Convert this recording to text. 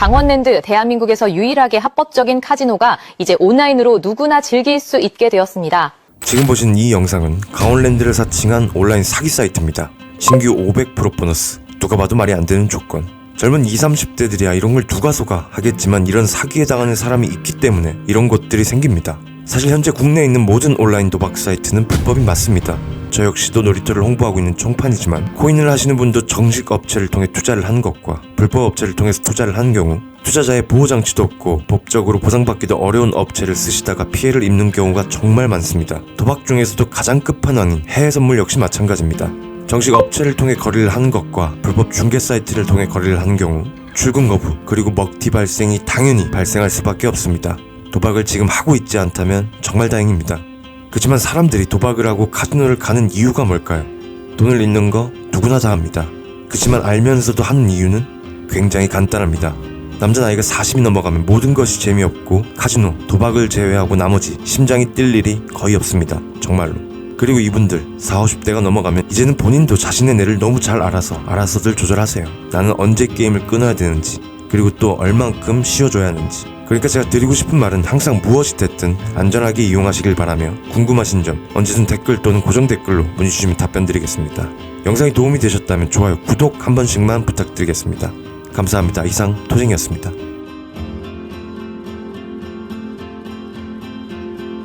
강원랜드 대한민국에서 유일하게 합법적인 카지노가 이제 온라인으로 누구나 즐길 수 있게 되었습니다. 지금 보신 이 영상은 강원랜드를 사칭한 온라인 사기 사이트입니다. 신규 500% 보너스. 누가 봐도 말이 안 되는 조건. 젊은 20, 30대들이야 이런 걸 누가 속아 하겠지만 이런 사기에 당하는 사람이 있기 때문에 이런 것들이 생깁니다. 사실 현재 국내에 있는 모든 온라인 도박 사이트는 불법이 맞습니다. 저 역시도 놀이터를 홍보하고 있는 총판이지만 코인을 하시는 분도 정식 업체를 통해 투자를 한 것과 불법 업체를 통해서 투자를 한 경우 투자자의 보호 장치도 없고 법적으로 보상받기도 어려운 업체를 쓰시다가 피해를 입는 경우가 정말 많습니다. 도박 중에서도 가장 끝판왕인 해외 선물 역시 마찬가지입니다. 정식 업체를 통해 거래를 하는 것과 불법 중개 사이트를 통해 거래를 하는 경우 출금 거부 그리고 먹튀 발생이 당연히 발생할 수밖에 없습니다. 도박을 지금 하고 있지 않다면 정말 다행입니다. 그렇지만 사람들이 도박을 하고 카지노를 가는 이유가 뭘까요? 돈을 잃는 거 누구나 다 합니다. 그렇지만 알면서도 하는 이유는 굉장히 간단합니다. 남자 나이가 40이 넘어가면 모든 것이 재미없고 카지노, 도박을 제외하고 나머지 심장이 뛸 일이 거의 없습니다. 정말로. 그리고 이분들 40, 50대가 넘어가면 이제는 본인도 자신의 뇌를 너무 잘 알아서 알아서들 조절하세요. 나는 언제 게임을 끊어야 되는지 그리고 또 얼만큼 쉬어줘야 하는지 그러니까 제가 드리고 싶은 말은 항상 무엇이 됐든 안전하게 이용하시길 바라며 궁금하신 점 언제든 댓글 또는 고정 댓글로 문의 주시면 답변 드리겠습니다. 영상이 도움이 되셨다면 좋아요, 구독 한 번씩만 부탁드리겠습니다. 감사합니다. 이상 토쟁이었습니다.